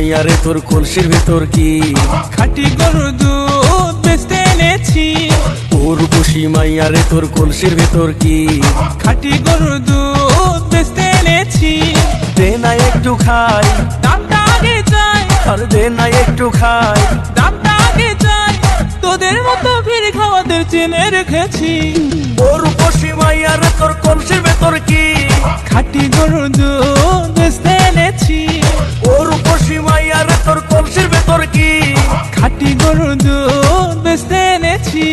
মাইয়া রে তোর কলসির ভেতর কি? খাটি গরু দুধ বেচতে এনেছি। তোর বসি মাইয়া রে তোর কলসির ভেতর কি? খাটি গরু দুধ বেচতে এনেছি। দে না একটু খাই। দামটা আগে চাই। আর দে না একটু খাই। দামটা আগে চাই। তোদের মতো ভিড় খাওয়াদের চেনে রেখেছি। তোর বসি মাইয়া রে তোর কলসির ভেতর কি? খাটি গরু দুধ তোর কলসির ভেতর কি? খাটি গরু দুধ বেচতে এনেছি।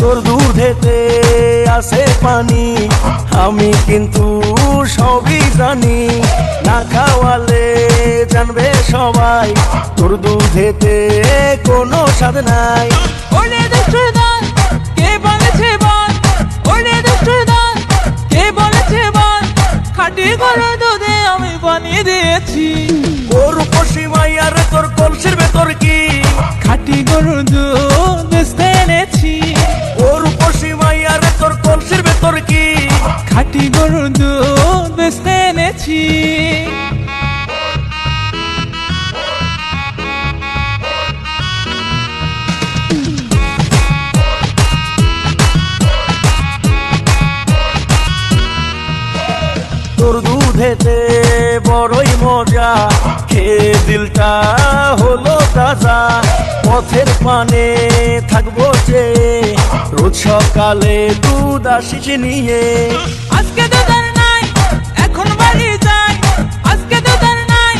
তোর দুধেতে আছে পানি আমি কিন্তু সবই জানি না খাওয়ালে জানবে সবাই। তোর দুধেতে কোনো স্বাদ নাই। ওরে কে বলেছে ওরে কে বলেছে বল? খাটি গরু দুধে আমি বানিয়ে দিয়েছি। ওর বসি মাইয়া রে তোর কলসির ভেতর কি দুধেতে বড়ই মজা। খেয়ে দিলটা হলো তাজা। পথের পানে থাকব যে রোজ সকালে দুধ আসিস নিয়ে। আজকে তো নাই এখন বাড়ি যাই। আজকে তার নাই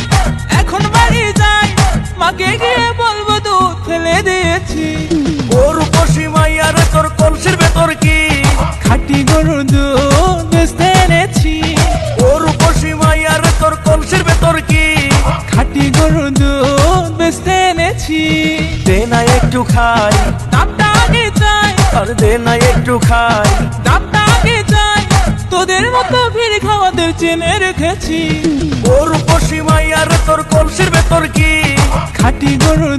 এখন বাড়ি যাই। মাকে গিয়ে বলব দুধ ফেলে দিয়েছি। ওর বসি মাইয়ারে তোর দে না একটু খাই। দাঁতটা চাই। আর দে না একটু খাই। দাঁতটা আগে চাই। তোদের মতো ভিড় খাওয়াদের চেনে রেখেছি। ওর উপসীমাই আর তোর কলসির ভেতর কি? খাটি গরুর